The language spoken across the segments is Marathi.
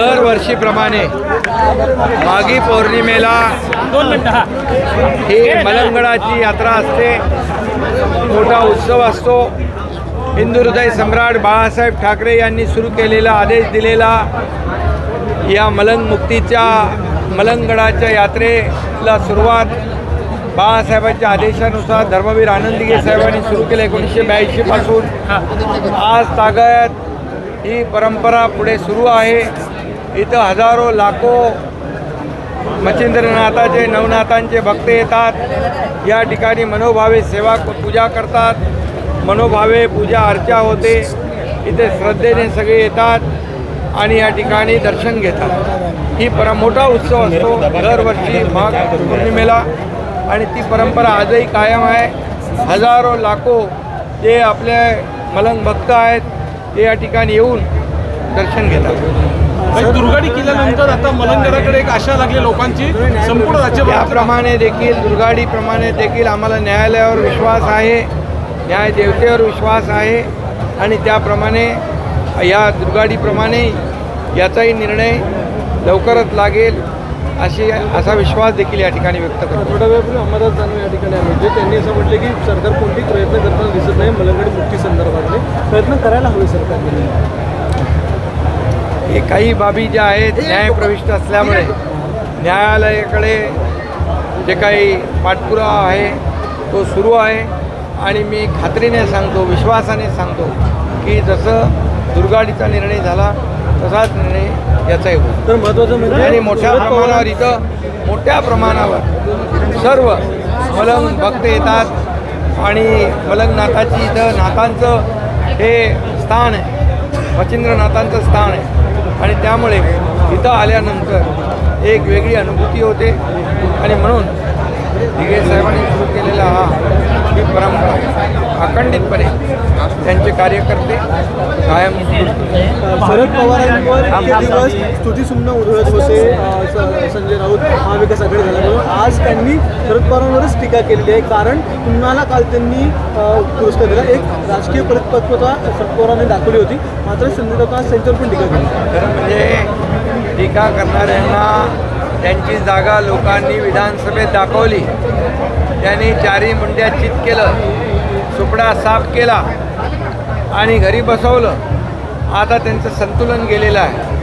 दरवर्षीप्रमाणे मागी पौर्णिमेला दोन ही मलंगडाची यात्रा असते. मोठा उत्सव असतो. हिंदू हृदय सम्राट बाळासाहेब ठाकरे यांनी सुरू केलेला आदेश दिलेला या मलंग मुक्तीच्या मलंगडाच्या यात्रेला सुरुवात बाळासाहेबांच्या आदेशानुसार धर्मवीर आनंदगे साहेबांनी सुरू केलं एकोणीसशे ब्याऐंशीपासून आज तागत ही परंपरा पुढे सुरू आहे. इथं हजारो लाखो मच्छिंद्रनाथाचे नवनाथांचे भक्त येतात. या ठिकाणी मनोभावे सेवा पूजा करतात. मनोभावे पूजा अर्चा होते. इथे श्रद्धेने सगळे येतात आणि या ठिकाणी दर्शन घेतात. ही पर मोठा उत्सव असतो. दरवर्षी माघ पौर्णिमेला. आणि ती परंपरा आजही कायम आहे. हजारो लाखो जे आपले मलंग भक्त आहेत ते या ठिकाणी येऊन दर्शन घेतात. दुर्गाडी केल्यानंतर आता मलंगडाकडे एक आशा लागली लोकांची. संपूर्ण राज्यभर त्याप्रमाणे देखील दुर्गाडीप्रमाणे देखील आम्हाला न्यायालयावर विश्वास आहे. न्यायदेवतेवर विश्वास आहे. आणि त्याप्रमाणे या दुर्गाडीप्रमाणे याचाही निर्णय लवकरच लागेल अशी असा विश्वास देखील या ठिकाणी व्यक्त करतो. थोड्या वेळापूर्वी अंबादास जानवे या ठिकाणी आले होते त्यांनी असं म्हटलं की सरकार कोणतेही प्रयत्न करताना दिसत नाही मलंगडी मुक्ती संदर्भातले प्रयत्न करायला हवे सरकारने. हे काही बाबी ज्या आहेत न्यायप्रविष्ट असल्यामुळे न्यायालयाकडे जे काही पाठपुरावा आहे तो सुरू आहे. आणि मी खात्रीने सांगतो विश्वासाने सांगतो की जसं दुर्गाडीचा निर्णय झाला तसाच निर्णय याचाही होईल. तर महत्त्वाचं म्हणजे आणि मोठ्या प्रमाणावर इथं मोठ्या प्रमाणावर सर्व मलंग भक्त येतात. आणि मलंगनाथाची इथं नाथांचं हे स्थान आहे. मच्छिंद्रनाथांचं स्थान आहे. आणि त्यामुळे इथं आल्यानंतर एक वेगळी अनुभूती होते. आणि म्हणून दिगे साहेबांनी सुरू केलेला हा ही परंपरा अखंडितपणे त्यांचे कार्यकर्ते कायम शरद पवारांवर इतके दिवस स्तुतीसुमनं उधळत होते संजय राऊत महाविकास आघाडी झाल्यामुळे आज त्यांनी शरद पवारांवरच टीका केलेली आहे. कारण तुम्हाला काल त्यांनी पुरस्कार दिला? एक राजकीय परिपक्वता शरद पवारांनी दाखवली होती. मात्र संजय राऊत आज त्यांच्यावर पण टीका केली. खरं म्हणजे टीका करणाऱ्यांना त्यांची जागा लोकांनी विधानसभेत दाखवली. त्यांनी चारी मुंड्या चित केलं सुपडा साफ केला. आणि घरी बसवलं. आता त्यांचं संतुलन गेलेलं आहे.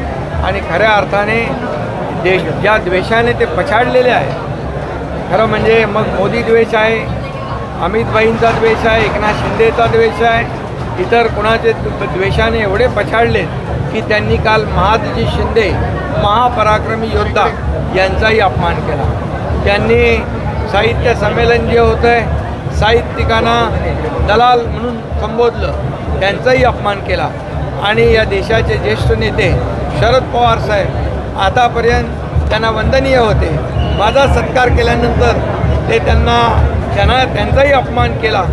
आणि खऱ्या अर्थाने देश ज्या द्वेषाने ते पछाडलेले आहे खरं म्हणजे मग मोदी द्वेष आहे अमितभाईंचा द्वेष आहे एकनाथ शिंदेचा द्वेष आहे इतर कुणाचे द्वेषाने एवढे पछाडले की त्यांनी काल महादजी शिंदे महापराक्रमी योद्धा यांचाही अपमान केला. त्यांनी साहित्य संमेलन जे होतं आहे साहित्यिकांना दलाल म्हणून संबोधलं. त्यांचाही अपमान केला. आणि या देशाचे ज्येष्ठ नेते शरद पवार साहेब आतापर्यंत त्यांना वंदनीय होते. माझा सत्कार केल्यानंतर ते त्यांना त्यांना त्यांचाही अपमान केला.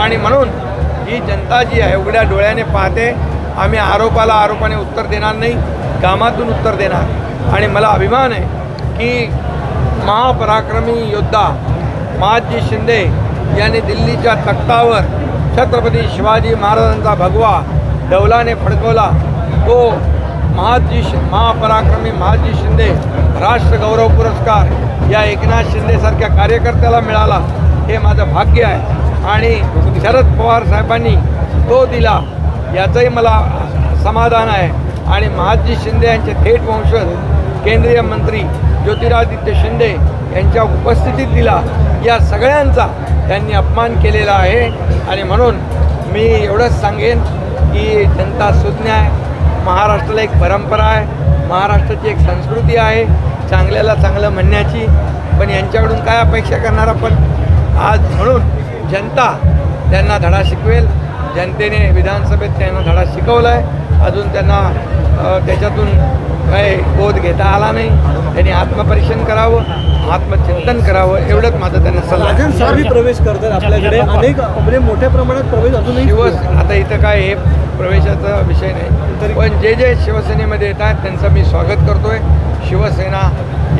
आणि म्हणून ही जनता जी आहे उघड्या डोळ्याने पाहते. आम्ही आरोपाला आरोपाने उत्तर देणार नाही कामातून उत्तर देणार. आणि मला अभिमान आहे की महापराक्रमी योद्धा महाजी शिंदे यांनी दिल्लीच्या तख्तावर छत्रपती शिवाजी महाराजांचा भगवा डौलाने फडकवला. तो महाजी महापराक्रमी महाजी शिंदे राष्ट्रगौरव पुरस्कार या एकनाथ शिंदेसारख्या कार्यकर्त्याला मिळाला. हे माझं भाग्य आहे. आणि शरद पवार साहेबांनी तो दिला. याचंही मला समाधान आहे. आणि महाजी शिंदे यांचे थेट वंशज केंद्रीय मंत्री ज्योतिरादित्य शिंदे यांच्या उपस्थितीत दिला. या सगळ्यांचा त्यांनी अपमान केलेला आहे. आणि म्हणून मी एवढंच सांगेन की जनता सुज्ञ आहे. महाराष्ट्राला एक परंपरा आहे. महाराष्ट्राची एक संस्कृती आहे. चांगल्याला चांगलं म्हणण्याची. पण यांच्याकडून काय अपेक्षा करणार आपण? आज म्हणून जनता त्यांना धडा शिकवेल. जनतेने विधानसभेत त्यांना धडा शिकवला आहे अजून त्यांना त्याच्यातून काय बोध घेता आला नाही. त्यांनी आत्मपरीक्षण करावं आत्मचिंतन करावं एवढंच माझं त्यांना सल्ला. प्रवेश करतात आपल्याकडे. अनेक म्हणजे मोठ्या प्रमाणात प्रवेश अजूनही शिवस आता इथं काय हे प्रवेशाचा विषय नाही. पण जे जे शिवसेनेमध्ये येतात त्यांचं मी स्वागत करतोय. शिवसेना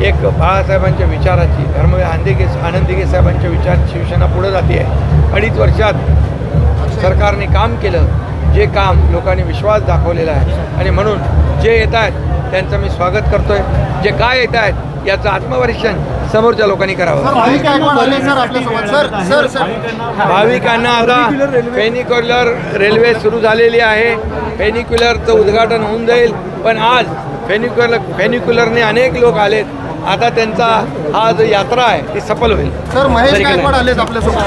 एक बाळासाहेबांच्या विचाराची धर्मवीर आंदेगे आनंदिगे साहेबांच्या विचार शिवसेना पुढे जाते. आहे अडीच वर्षात सरकारने काम केलं. जे काम लोकांनी विश्वास दाखवलेला आहे. आणि म्हणून जे येत आहेत त्यांचं मी स्वागत करतोय. जे काय येत आहेत याचं आत्मपरीक्षण समोरच्या लोकांनी करावं. भाविकांना आता फेनिक्युलर रेल्वे सुरू झालेली आहे. फेनिक्युलरचं उद्घाटन होऊन जाईल. पण आज फेनिक्युलर फेनिक्युलरने अनेक लोक आलेत. आता त्यांचा हा जो यात्रा आहे ती सफल होईल. सर महेश गायकवाड आलेत आपल्यासोबत.